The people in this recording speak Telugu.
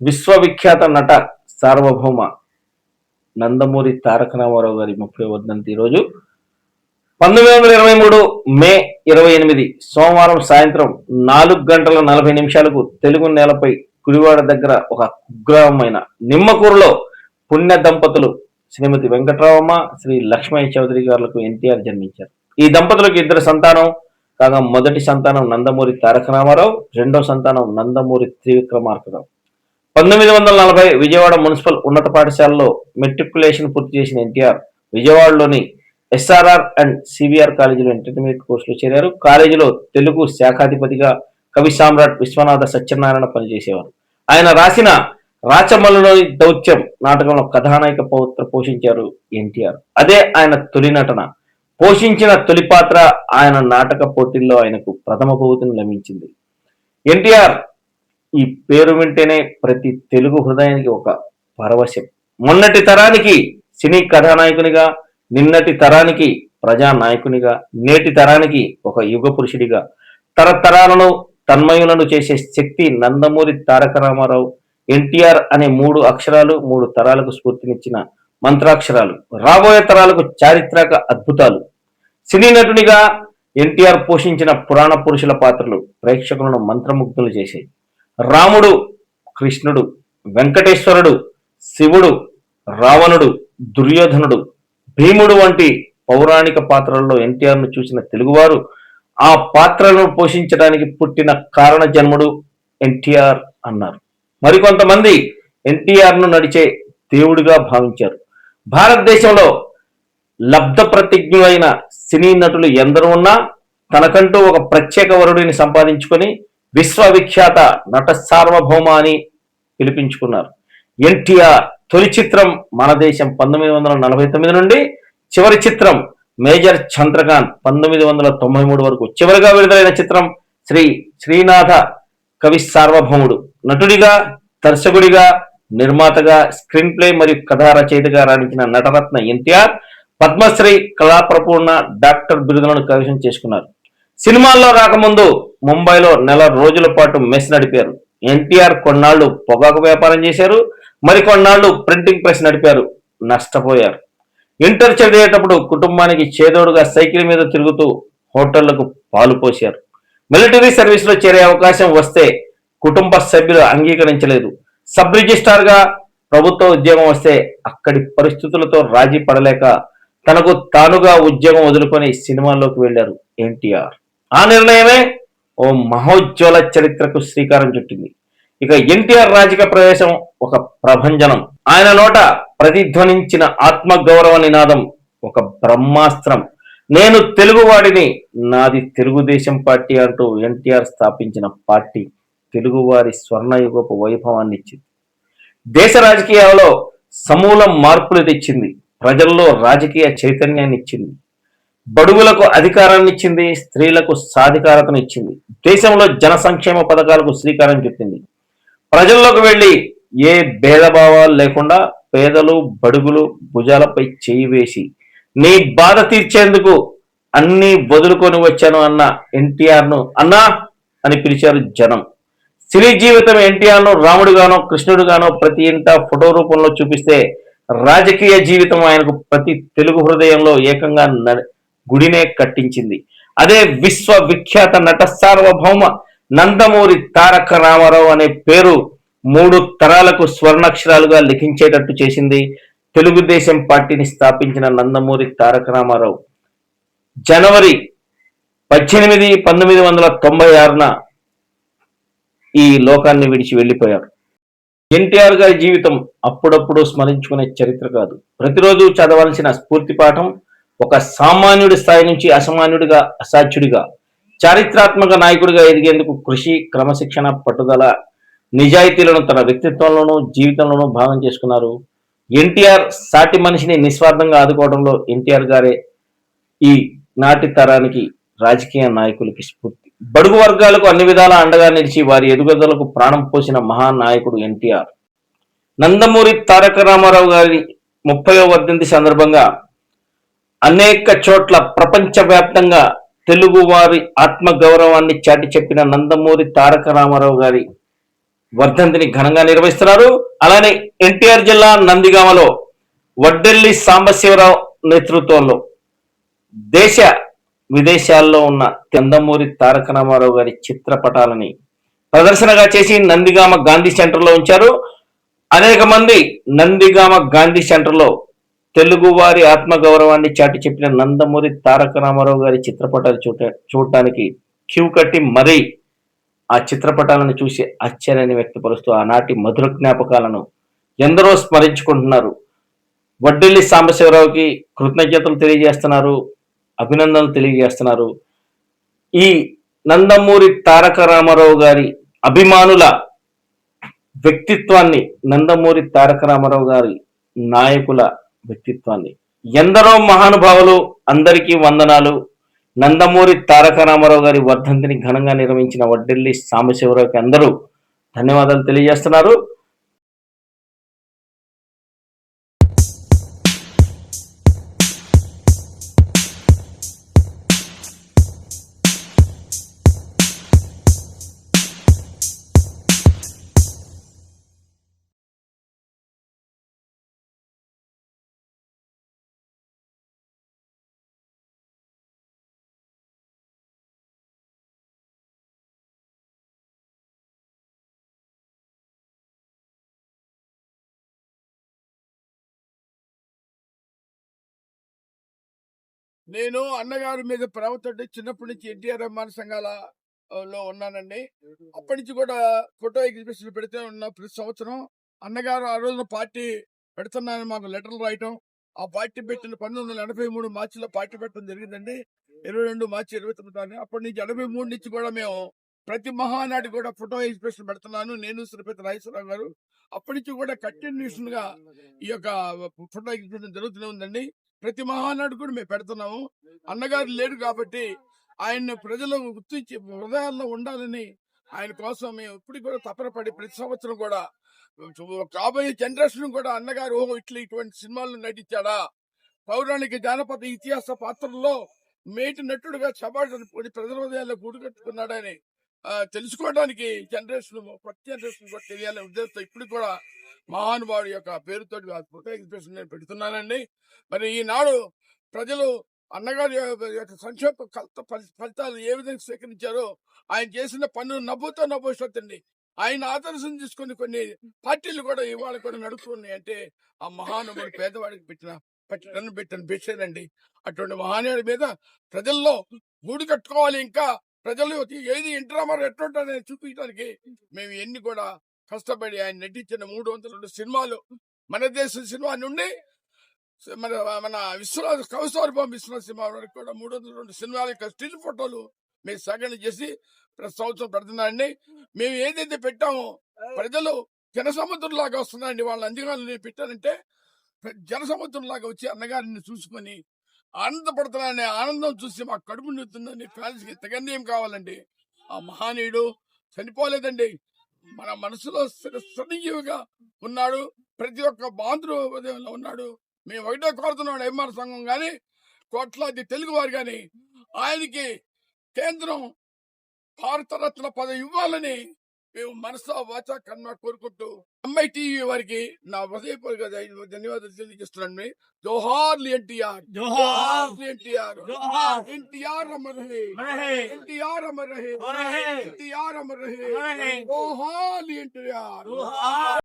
విశ్వవిఖ్యాత నట సార్వభౌమ నందమూరి తారక రామారావు గారి ముప్పై వర్ధంతి ఈరోజు పంతొమ్మిది వందల ఇరవై మూడు మే ఇరవై ఎనిమిది సోమవారం సాయంత్రం నాలుగు గంటల నలభై నిమిషాలకు తెలుగు నేలపై గుడివాడ దగ్గర ఒక కుగ్రామమైన నిమ్మకూరులో పుణ్య దంపతులు శ్రీమతి వెంకట్రావమ్మ శ్రీ లక్ష్మయ్య చౌదరి గారులకు ఎన్టీఆర్ జన్మించారు. ఈ దంపతులకు ఇద్దరు సంతానం కాగా మొదటి సంతానం నందమూరి తారక రామారావు రెండో సంతానం నందమూరి త్రివిక్రమార్కరావు. పంతొమ్మిది వందల నలభై విజయవాడ మున్సిపల్ ఉన్నత పాఠశాలలో మెట్రికులేషన్ పూర్తి చేసిన ఎన్టీఆర్ విజయవాడలోని ఎస్ఆర్ఆర్ అండ్ సివిఆర్ కాలేజీలో ఇంటర్మీడియట్ కోర్సులో చేరారు. కాలేజీలో తెలుగు శాఖాధిపతిగా కవి సామ్రాట్ విశ్వనాథ సత్యనారాయణ పనిచేసేవారు. ఆయన రాసిన రాచమల్లులోని దౌత్యం నాటకంలో కథానాయక పాత్ర పోషించారు ఎన్టీఆర్. అదే ఆయన తొలి నటన. పోషించిన తొలి పాత్ర ఆయన నాటక పోటీల్లో ఆయనకు ప్రథమ బహుతిని లభించింది. ఎన్టీఆర్ ఈ పేరు వింటేనే ప్రతి తెలుగు హృదయానికి ఒక పరవశం. మొన్నటి తరానికి సినీ కథానాయకునిగా నిన్నటి తరానికి ప్రజానాయకునిగా నేటి తరానికి ఒక యుగ పురుషుడిగా తరతరాలను తన్మయులను చేసే శక్తి నందమూరి తారక రామారావు ఎన్టీఆర్ అనే మూడు అక్షరాలు మూడు తరాలకు స్ఫూర్తినిచ్చిన మంత్రాక్షరాలు రాబోయే తరాలకు చారిత్రక అద్భుతాలు. సినీ నటునిగా ఎన్టీఆర్ పోషించిన పురాణ పురుషుల పాత్రలు ప్రేక్షకులను మంత్రముగ్ధులు చేశాయి. రాముడు కృష్ణుడు వెంకటేశ్వరుడు శివుడు రావణుడు దుర్యోధనుడు భీముడు వంటి పౌరాణిక పాత్రల్లో ఎన్టీఆర్ను చూసిన తెలుగువారు ఆ పాత్రలను పోషించడానికి పుట్టిన కారణ జన్ముడు ఎన్టీఆర్ అన్నారు. మరికొంతమంది ఎన్టీఆర్ను నడిచే దేవుడిగా భావించారు. భారతదేశంలో లబ్ధ ప్రతిజ్ఞులైన సినీ నటులు ఎందరూ ఉన్నా తనకంటూ ఒక ప్రత్యేక వరుడిని సంపాదించుకొని విశ్వవిఖ్యాత నట సార్వభౌమ అని పిలిపించుకున్నారు. ఎన్టీఆర్ తొలి చిత్రం మన దేశం పంతొమ్మిది వందల నలభై తొమ్మిది నుండి చివరి చిత్రం మేజర్ చంద్రకాంత్ పంతొమ్మిది వందల తొంభై మూడు వరకు చివరిగా విడుదలైన చిత్రం శ్రీ శ్రీనాథ కవి సార్వభౌముడు. నటుడిగా దర్శకుడిగా నిర్మాతగా స్క్రీన్ ప్లే మరియు కథా రచయితగా రాణించిన నటరత్న ఎన్టీఆర్ పద్మశ్రీ కళాప్రపూర్ణ డాక్టర్ బిరుదులను కవిశం చేసుకున్నారు. సినిమాల్లో రాకముందు ముంబైలో నెల రోజుల పాటు మెస్ నడిపారు. ఎన్టీఆర్ కొన్నాళ్ళు పొగాకు వ్యాపారం చేశారు. మరికొన్నాళ్ళు ప్రింటింగ్ ప్రెస్ నడిపారు. నష్టపోయారు. ఇంటర్ చదివేటప్పుడు కుటుంబానికి చేదోడుగా సైకిల్ మీద తిరుగుతూ హోటళ్ళకు పాలు పోశారు. మిలిటరీ సర్వీస్లో చేరే అవకాశం వస్తే కుటుంబ సభ్యులు అంగీకరించలేదు. సబ్ రిజిస్టార్గా ప్రభుత్వ ఉద్యోగం వస్తే అక్కడి పరిస్థితులతో రాజీ పడలేక తనకు తానుగా ఉద్యోగం వదులుకొని సినిమాల్లోకి వెళ్ళారు ఎన్టీఆర్. ఆ నిర్ణయమే ఓ మహోజ్వల చరిత్రకు శ్రీకారం చుట్టింది. ఇక ఎన్టీఆర్ రాజకీయ ప్రవేశం ఒక ప్రభంజనం. ఆయన నోట ప్రతిధ్వనించిన ఆత్మగౌరవ నినాదం ఒక బ్రహ్మాస్త్రం. నేను తెలుగువాడిని నాది తెలుగుదేశం పార్టీ అంటూ ఎన్టీఆర్ స్థాపించిన పార్టీ తెలుగువారి స్వర్ణయుగపు వైభవాన్ని ఇచ్చింది. దేశ రాజకీయాలలో సమూల మార్పులు తెచ్చింది. ప్రజల్లో రాజకీయ చైతన్యాన్ని ఇచ్చింది. బడుగులకు అధికారాన్ని ఇచ్చింది స్త్రీలకు సాధికారతను ఇచ్చింది దేశంలో జన సంక్షేమ పథకాలకు శ్రీకారం చుట్టింది. ప్రజల్లోకి వెళ్ళి ఏ భేదభావాలు లేకుండా పేదలు బడుగులు భుజాలపై చేయి వేసి నీ బాధ తీర్చేందుకు అన్ని వదులుకొని వచ్చాను అన్న ఎన్టీఆర్ను అన్నా అని పిలిచారు జనం. సినీ జీవితం ఎన్టీఆర్ను రాముడుగానో కృష్ణుడుగానో ప్రతి ఇంట ఫోటో రూపంలో చూపిస్తే రాజకీయ జీవితం ఆయనకు ప్రతి తెలుగు హృదయంలో ఏకంగా న- గుడినే కట్టించింది. అదే విశ్వ విఖ్యాత నట సార్వభౌమ నందమూరి తారక రామారావు అనే పేరు మూడు తరాలకు స్వర్ణాక్షరాలుగా లిఖించేటట్టు చేసింది. తెలుగుదేశం పార్టీని స్థాపించిన నందమూరి తారక రామారావు జనవరి పద్దెనిమిది పంతొమ్మిది వందల తొంభై ఆరున ఈ లోకాన్ని విడిచి వెళ్ళిపోయారు. ఎన్టీఆర్ గారి జీవితం అప్పుడప్పుడు స్మరించుకునే చరిత్ర కాదు. ప్రతిరోజు చదవాల్సిన స్ఫూర్తి పాఠం ఒక సామాన్యుడి స్థాయి నుంచి అసామాన్యుడిగా అసాధ్యుడిగా చారిత్రాత్మక నాయకుడిగా ఎదిగేందుకు కృషి క్రమశిక్షణ పట్టుదల నిజాయితీలను తన వ్యక్తిత్వంలోనూ జీవితంలోనూ భాగం చేసుకున్నారు. ఎన్టీఆర్ సాటి మనిషిని నిస్వార్థంగా ఆదుకోవడంలో ఎన్టీఆర్ గారే ఈ నాటి తరానికి రాజకీయ నాయకులకి స్ఫూర్తి. బడుగు వర్గాలకు అన్ని విధాల అండగా నిలిచి వారి ఎదుగుదలకు ప్రాణం పోసిన మహానాయకుడు ఎన్టీఆర్. నందమూరి తారక రామారావు గారి ముప్పై వర్ధంతి సందర్భంగా అనేక చోట్ల ప్రపంచవ్యాప్తంగా తెలుగువారి ఆత్మగౌరవాన్ని ఆత్మ గౌరవాన్ని చాటి చెప్పిన నందమూరి తారక రామారావు గారి వర్ధంతిని ఘనంగా నిర్వహిస్తున్నారు. అలానే ఎన్టీఆర్ జిల్లా నందిగామలో వడ్డెల్లి సాంబశివరావు నేతృత్వంలో దేశ విదేశాల్లో ఉన్న నందమూరి తారక రామారావు గారి చిత్రపటాలని ప్రదర్శనగా చేసి నందిగామ గాంధీ సెంటర్లో ఉంచారు. అనేక మంది నందిగామ గాంధీ సెంటర్లో తెలుగువారి ఆత్మగౌరవాన్ని చాటి చెప్పిన నందమూరి తారక రామారావు గారి చిత్రపటాలు చూడ చూడటానికి క్యూ కట్టి మరీ ఆ చిత్రపటాలను చూసి ఆశ్చర్యాన్ని వ్యక్తపరుస్తూ ఆనాటి మధుర జ్ఞాపకాలను ఎందరో స్మరించుకుంటున్నారు. వడ్డిల్లి సాంబశివరావుకి కృతజ్ఞతలు తెలియజేస్తున్నారు అభినందనలు తెలియజేస్తున్నారు. ఈ నందమూరి తారక రామారావు గారి అభిమానుల వ్యక్తిత్వాన్ని నందమూరి తారక రామారావు గారి నాయకుల వ్యక్తిత్వాన్ని. ఎందరో మహానుభావులు అందరికీ వందనాలు. నందమూరి తారక రామారావు గారి వర్ధంతిని ఘనంగా నిర్వహించిన వడ్డెల్లి సాంబశివరావుకి అందరూ ధన్యవాదాలు తెలియజేస్తున్నారు. నేను అన్నగారి మీద ప్రేమతోటి చిన్నప్పటి నుంచి ఎన్టీఆర్ అభిమాన సంఘాల లో ఉన్నానండి. అప్పటి నుంచి కూడా ఫోటో ఎగ్జిబిషన్ పెడితే ఉన్న ప్రతి సంవత్సరం. అన్నగారు ఆ రోజున పార్టీ పెడుతున్నానని మాకు లెటర్లు రాయటం ఆ పార్టీ పెట్టిన పంతొమ్మిది వందల ఎనభై మూడు మార్చిలో పార్టీ పెట్టడం జరిగిందండి. ఇరవై రెండు మార్చి ఇరవై తొమ్మిది అప్పటి నుంచి ఎనభై మూడు నుంచి కూడా మేము ప్రతి మహానాటి కూడా ఫోటో ఎగ్జిబిషన్ పెడుతున్నాను. నేను శ్రీపతి రాజేశ్వరరావు గారు. అప్పటి నుంచి కూడా కంటిన్యూషన్గా ఈ యొక్క ఫోటో ఎగ్జిబిషన్ జరుగుతూనే ఉందండి. ప్రతి మహానాడు కూడా మేము పెడుతున్నాము. అన్నగారు లేడు కాబట్టి ఆయన ప్రజలు గుర్తించి హృదయాల్లో ఉండాలని ఆయన కోసం మేము ఇప్పుడు కూడా తపనపడి ప్రతి సంవత్సరం కూడా కాబోయే జనరేషన్ కూడా అన్నగారు ఓహో ఇట్లా ఇటువంటి సినిమాల్లో నటించాడా? పౌరాణిక జానపద ఇతిహాస పాత్రల్లో మేటి నటుడుగా చబాటని ప్రజల హృదయాల్లో గూడు కట్టుకున్నాడని తెలుసుకోవడానికి జనరేషన్ కొత్త జనరేషన్ కూడా తెలియాలనే ఉద్దేశంతో ఇప్పుడు కూడా మహానుభావుడి యొక్క పేరుతో ఫోటో ఎగ్జిబిషన్ నేను పెడుతున్నానండి. మరి ఈనాడు ప్రజలు అన్నగారి యొక్క సంక్షేమ ఫలితాలు ఏ విధంగా స్వీకరించారో ఆయన చేసిన పనులు నవ్వుతో నవ్వుతుంది ఆయన ఆదర్శం తీసుకుని కొన్ని పార్టీలు కూడా ఇవాళ కూడా నడుస్తున్నాయి అంటే ఆ మహానుభావుడు పేదవాడికి పెట్టిన పెట్టిన పెట్టిన భిక్షేనండి అటువంటి మహానుడి మీద ప్రజల్లో గూడు కట్టుకోవాలి. ఇంకా ప్రజలు ఏది ఇంటరామారు ఎట్లుంటారని చూపించడానికి మేము ఎన్ని కూడా కష్టపడి ఆయన నటించిన మూడు వందల రెండు సినిమాలు మన దేశ సినిమా నుండి మన మన విశ్వనాథ్ కవిస్వరూపం విశ్వనాథ్ సినిమా వరకు కూడా మూడు వందల రెండు సినిమాల యొక్క స్టిల్ ఫోటోలు మేము సేకరణ చేసి ప్రతి సంవత్సరం పెడుతున్నాండి మేము ఏదైతే పెట్టామో ప్రజలు జనసముద్రం లాగా వస్తున్నారండి. వాళ్ళ అందుకని నేను పెట్టానంటే జనసముద్రం లాగా వచ్చి అన్నగారిని చూసుకొని ఆనందపడుతున్నారనే ఆనందం చూసి మా కడుపు నిండుతుందని ఫ్యాన్స్కి తెగన్యం కావాలండి. ఆ మహానీయుడు చనిపోలేదండి. మన మనసులో స్థిర- ఉన్నాడు. ప్రతి ఒక్క బాంధుడు హృదయంలో ఉన్నాడు. మేము ఒకటే కోరుతున్నాడు ఎంఆర్ సంఘం కానీ కోట్లాది తెలుగు వారు కానీ ఆయనకి కేంద్రం భారతరత్న పదవి ఇవ్వాలని మేము మనసా వాచా కన్నా కోరుకుంటూ ఎంఐ టీవీ వారికి నా హృదయపూర్వక ధన్య- ధన్యవాదాలు తెలియజేస్తున్నాను జోహార్లు ఎన్టీఆర్ జోహార్లు ఎన్టీఆర్. ఎన్టీఆర్ అమర్ రహే. ఎన్టీఆర్ అమర్ రహే. ఎన్టీఆర్ అమర్ రహే. జోహార్లు ఎన్టీఆర్.